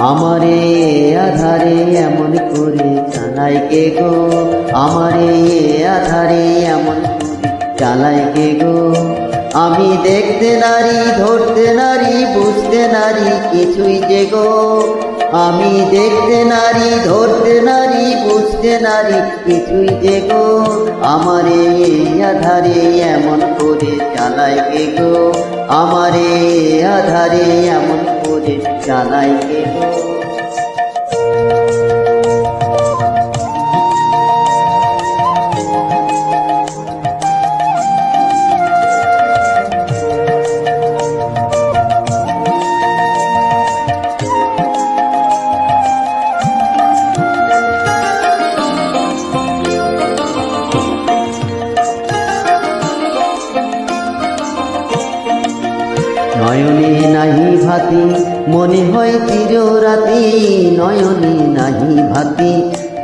আমারে আধারে এমন করে চালাই কে গো? আমারে আধারে এমন চালাই কে গো? আমি দেখতে নারী, ধরতে নারী, বুঝতে নারি কিছুই যে গো? আমি দেখতে নারি, ধরতে নারী, বুঝতে নারি কিছুই যে গো? আমারে আধারে এমন করে চালাই কে গো? আমারে আধারে এমন করে চালাই নয়নে নাহি ভাতি, মনে হয় চিররাতি। নয়নে নাহি ভাতি,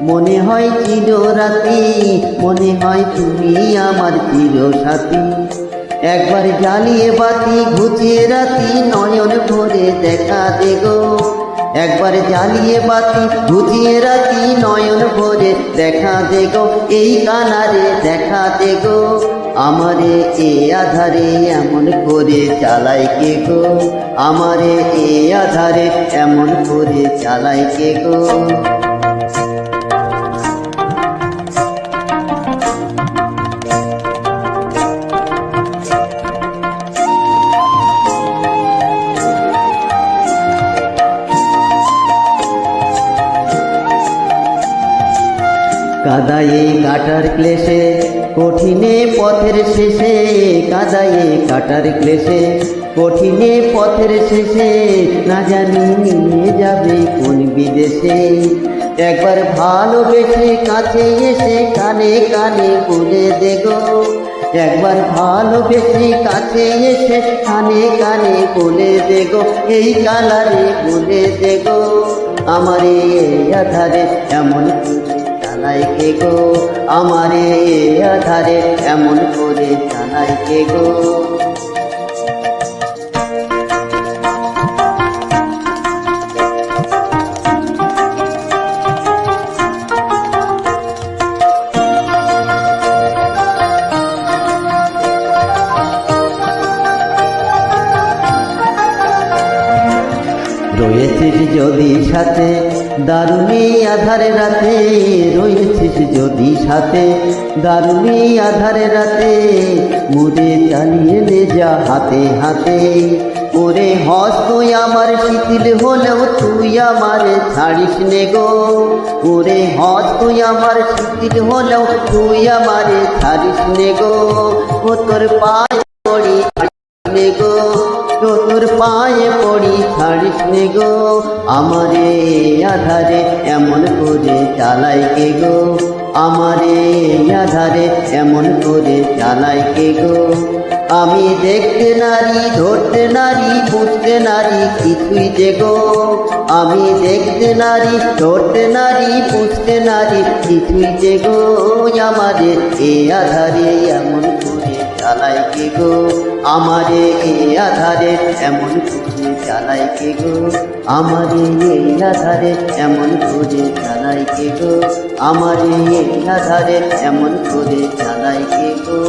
মনে হয় চিররাতি। মনে হয় তুমি আমার চির সাথী একবার জ্বালিয়ে বাতি ঘুচিয়ে রাতি, নয়ন ভরে দেখা দেগো একবার জ্বালিয়ে বাতি ঘুচিয়ে রাতি, নয়ন ভরে দেখা দেগো এই কানারে দেখা দেগো আমারে এ আধারে এমন করে চালাই কে গো? আমারে এ আধারে এমন করে চালাই কে গো? কাদায়ে কাটার ক্লেশে, কঠিনে পথের শেষে, কাদায়ে কাটার ক্লেশে, কঠিনে পথের শেষে, না জানি যাবে কোন বিদেশে। একবার ভালোবেসে কাছে এসে কানে কানে বলে দেগো একবার ভালোবেসে কাছে এসে কানে কানে বলে দেগো এই কালারে বলে দেগো আমারে এই আধারে এমন জানাই কে গো? আমারে আধারে এমন করে জানাই কে গো? রয়েছিস যদি সাথে, দারুণী আধারে রাতে রয়েছিস যদি সাথে, দারুণী আধারে রাতে মুড়ে চালিয়ে নে যা হাতে হাতে। ওরে হস্ত আমার শিথিল হলেও তুই আমার ছাড়িস নে গো। ওরে হস্ত আমার শিথিল হলেও তুই আমার ছাড়িস নে গো। ও তোর পায়ে পড়ি নে গো। তোর পায়ে পড়ি, ছাড়িস নে গো। আমারে আধারে এমন করে চালাই কে গো। আমারে আধারে এমন করে চালাই কে গো। আমি দেখতে নারী, ধরতে নারী বুঝতে নারী, কিছুই যে গো। আমি দেখতে নারী, ধরতে নারী বুঝতে নারী, কিছুই যে গো। আমারে এ আধারে এমন চালাই কে গো? আমারে আধারে এমন খুঁজে চালাই কে গো? আমারে এই আধারে এমন খুঁজে চালাই কে গো? আমারে এ আধারে এমন করে চালাই কে গো?